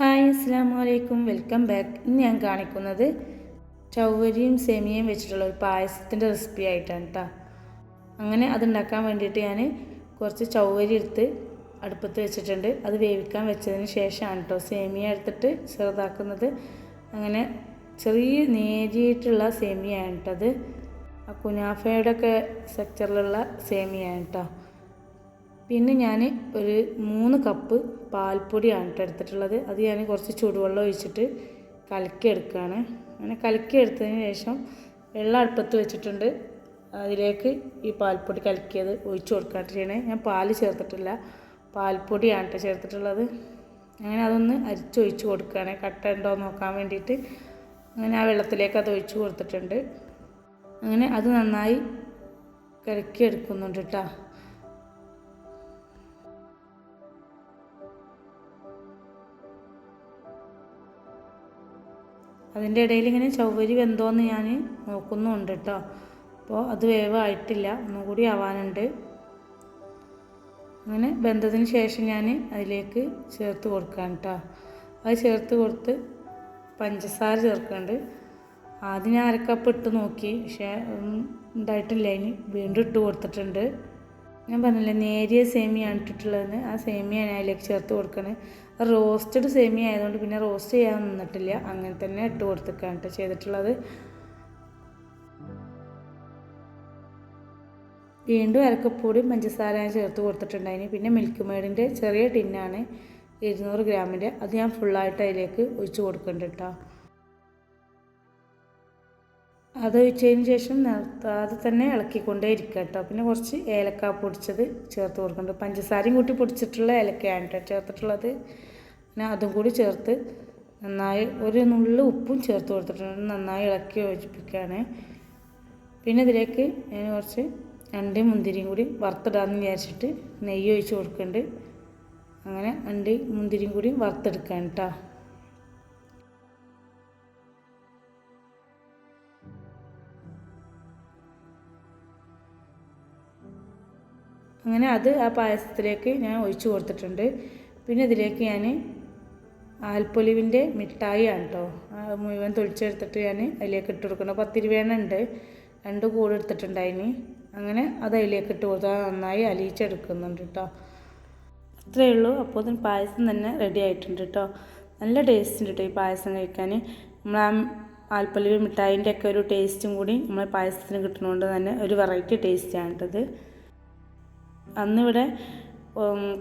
Hi അസ്സാം വലൈക്കും welcome back. ഇന്ന് ഞാൻ കാണിക്കുന്നത് ചൗവരിയും സെമിയയും വെച്ചിട്ടുള്ള ഒരു പായസത്തിന്റെ റെസിപ്പി ആയിട്ടാണ് കേട്ടോ അങ്ങനെ അതുണ്ടാക്കാൻ വേണ്ടിയിട്ട് ഞാൻ കുറച്ച് ചൗവരി എടുത്ത് അടുപ്പത്ത് വെച്ചിട്ടുണ്ട്. അത് വേവിക്കാൻ വെച്ചതിന് ശേഷമാണ് കേട്ടോ സേമിയ എടുത്തിട്ട് ചെറുതാക്കുന്നത്. അങ്ങനെ ചെറിയ നേരിയിട്ടുള്ള സേമിയയാണ് അത് ആ കുനാഫയുടെ ഒക്കെ സെക്ടറിലുള്ള സേമിയയാണ് കേട്ടോ പിന്നെ ഞാൻ ഒരു മൂന്ന് കപ്പ് പാൽപ്പൊടിയാണ് എടുത്തിട്ടുള്ളത്. അത് ഞാൻ കുറച്ച് ചൂടുവെള്ളം ഒഴിച്ചിട്ട് കലക്കി എടുക്കുകയാണ് അങ്ങനെ കലക്കി എടുത്തതിന് ശേഷം വെള്ളം അടുപ്പത്ത് വെച്ചിട്ടുണ്ട്. അതിലേക്ക് ഈ പാൽപ്പൊടി കലക്കിയത് ഒഴിച്ച് കൊടുക്കാട്ട് ചെയ്യണേ ഞാൻ പാൽ ചേർത്തിട്ടില്ല. പാൽപ്പൊടിയാണ് കേട്ടോ ചേർത്തിട്ടുള്ളത്. അങ്ങനെ അതൊന്ന് അരിച്ചൊഴിച്ച് കൊടുക്കുകയാണ്. കട്ട ഉണ്ടോ നോക്കാൻ വേണ്ടിയിട്ട്. അങ്ങനെ ആ വെള്ളത്തിലേക്ക് അത് ഒഴിച്ച് കൊടുത്തിട്ടുണ്ട്. അങ്ങനെ അത് നന്നായി കലക്കി എടുക്കുന്നുണ്ട് കേട്ടോ. അതിന്റെ ഇടയിൽ ഇങ്ങനെ ചവ്വരി വെന്തോന്ന് ഞാൻ നോക്കുന്നുണ്ട് കേട്ടോ അപ്പോൾ അത് വേവായിട്ടില്ല. ഒന്നും കൂടി ആവാനുണ്ട്. അങ്ങനെ ബന്ധത്തിന് ശേഷം ഞാൻ അതിലേക്ക് ചേർത്ത് കൊടുക്കാൻ കേട്ടോ അത് ചേർത്ത് കൊടുത്ത് പഞ്ചസാര ചേർക്കുന്നുണ്ട് ആദ്യം ഞാൻ അരക്കപ്പ് ഇട്ട് നോക്കി. പക്ഷേ ഉണ്ടായിട്ടില്ല. ഇനി വീണ്ടും ഇട്ട് കൊടുത്തിട്ടുണ്ട്. ഞാൻ പറഞ്ഞില്ലേ നേരിയ സേമിയാണ് ഇട്ടിട്ടുള്ളത് ആ സേമിയ ഞാൻ അതിലേക്ക് ചേർത്ത് കൊടുക്കണേ. റോസ്റ്റഡ് സേമിയ ആയതുകൊണ്ട് പിന്നെ റോസ്റ്റ് ചെയ്യാൻ നിന്നിട്ടില്ല. അങ്ങനെ തന്നെ ഇട്ട് കൊടുത്തിക്കാണ് കേട്ടോ ചെയ്തിട്ടുള്ളത്. വീണ്ടും അരക്കപ്പൊടിയും പഞ്ചസാര ഞാൻ ചേർത്ത് കൊടുത്തിട്ടുണ്ടായിന്. പിന്നെ മിൽക്ക് മേഡിന്റെ ചെറിയ ടിന്നാണ് ഇരുന്നൂറ് ഗ്രാമിന്റെ. അത് ഞാൻ ഫുള്ളായിട്ട് അതിലേക്ക് ഒഴിച്ച് കൊടുക്കുന്നുണ്ട് കേട്ടോ. അത് ഒഴിച്ചതിന് ശേഷം നിർത്താതെ തന്നെ ഇളക്കിക്കൊണ്ടേ ഇരിക്കുക കേട്ടോ. പിന്നെ കുറച്ച് ഏലക്ക പൊടിച്ചത് ചേർത്ത് കൊടുക്കുന്നുണ്ട്. പഞ്ചസാരയും കൂട്ടി പൊടിച്ചിട്ടുള്ള ഏലക്കയാണ് കേട്ടോ ചേർത്തിട്ടുള്ളത്. പിന്നെ അതും കൂടി ചേർത്ത് നന്നായി ഒരു നുള്ളു ഉപ്പും ചേർത്ത് കൊടുത്തിട്ടുണ്ട്. നന്നായി ഇളക്കി യോജിപ്പിക്കുകയാണ്. പിന്നെ ഇതിലേക്ക് ഞാൻ കുറച്ച് അണ്ടി മുന്തിരിയും കൂടി വറുത്തിടാമെന്ന് വിചാരിച്ചിട്ട് നെയ്യ് ഒഴിച്ച് കൊടുക്കുന്നുണ്ട്. അങ്ങനെ അണ്ടി മുന്തിരിയും കൂടി വറുത്തെടുക്കാൻ കേട്ടോ. അങ്ങനെ അത് ആ പായസത്തിലേക്ക് ഞാൻ ഒഴിച്ചു കൊടുത്തിട്ടുണ്ട്. പിന്നെ ഇതിലേക്ക് ഞാൻ ആൽപ്പൊലിവിന്റെ മിഠായിയാണ് കേട്ടോ മുഴുവൻ തൊളിച്ചെടുത്തിട്ട് ഞാൻ അതിലേക്ക് ഇട്ട് കൊടുക്കണം പത്ത് രൂപയാണ് ഉണ്ട്. രണ്ട് കൂടെ എടുത്തിട്ടുണ്ടായിന് അങ്ങനെ അത് അതിലേക്ക് ഇട്ട് കൊടുത്താൽ നന്നായി അലിയിച്ചെടുക്കുന്നുണ്ട് കേട്ടോ ഇത്രയേ ഉള്ളൂ. അപ്പോൾ അതിന് പായസം തന്നെ റെഡി ആയിട്ടുണ്ട് കേട്ടോ നല്ല ടേസ്റ്റ് ഉണ്ട് കേട്ടോ ഈ പായസം കഴിക്കാൻ. നമ്മൾ ആ ആൽപ്പൊലിവ് മിഠായിന്റെ ഒക്കെ ഒരു ടേസ്റ്റും കൂടി നമ്മൾ പായസത്തിന് കിട്ടുന്നതുകൊണ്ട് തന്നെ ഒരു വെറൈറ്റി ടേസ്റ്റാണ് കേട്ടത് അന്നിവിടെ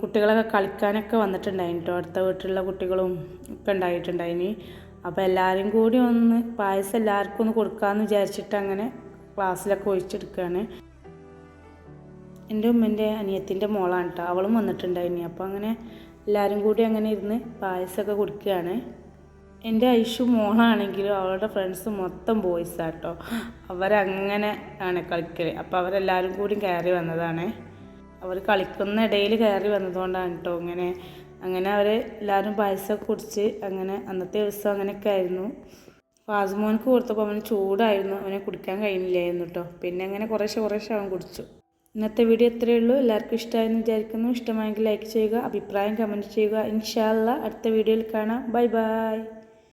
കുട്ടികളൊക്കെ കളിക്കാനൊക്കെ വന്നിട്ടുണ്ടായിന് കേട്ടോ അടുത്ത വീട്ടിലുള്ള കുട്ടികളും ഒക്കെ ഉണ്ടായിട്ടുണ്ടായിന്. അപ്പോൾ എല്ലാവരും കൂടി ഒന്ന് പായസം എല്ലാവർക്കും ഒന്ന് കൊടുക്കാമെന്ന് വിചാരിച്ചിട്ട് അങ്ങനെ ക്ലാസ്സിലൊക്കെ ഒഴിച്ചെടുക്കുകയാണ് എന്റെ ഉമ്മന്റെ അനിയത്തിന്റെ മോളാണ് കേട്ടോ അവളും വന്നിട്ടുണ്ടായിനി. അപ്പോൾ അങ്ങനെ എല്ലാവരും കൂടി അങ്ങനെ ഇരുന്ന് പായസമൊക്കെ കുടിക്കുകയാണ്. എന്റെ ഐഷു മോളാണെങ്കിലും അവളുടെ ഫ്രണ്ട്സ് മൊത്തം ബോയ്സാണ് കേട്ടോ അവരങ്ങനെ ആണ് കളിക്കൽ അപ്പോൾ അവരെല്ലാവരും കൂടി കയറി വന്നതാണ്. അവർ കളിക്കുന്ന ഇടയിൽ കയറി വന്നതുകൊണ്ടാണ് കേട്ടോ ഇങ്ങനെ. അങ്ങനെ അവർ എല്ലാവരും പായസമൊക്കെ കുടിച്ച് അങ്ങനെ അന്നത്തെ ദിവസം അങ്ങനെയൊക്കെ ആയിരുന്നു. ഫാസ്മോനക്ക് കൊടുത്തപ്പോൾ അവന് ചൂടായിരുന്നു. അവനെ കുടിക്കാൻ കഴിയുന്നില്ലായിരുന്നു കേട്ടോ. പിന്നെ അങ്ങനെ കുറേശ്ശെ കുറേശ്ശെ അവൻ കുടിച്ചു. ഇന്നത്തെ വീഡിയോ ഇത്രയേ ഉള്ളൂ. എല്ലാവർക്കും ഇഷ്ടമായെന്ന് വിചാരിക്കുന്നു. ഇഷ്ടമായെങ്കിൽ ലൈക്ക് ചെയ്യുക അഭിപ്രായം കമന്റ് ചെയ്യുക. ഇൻഷാല്ല അടുത്ത വീഡിയോയിൽ കാണാം. Bye bye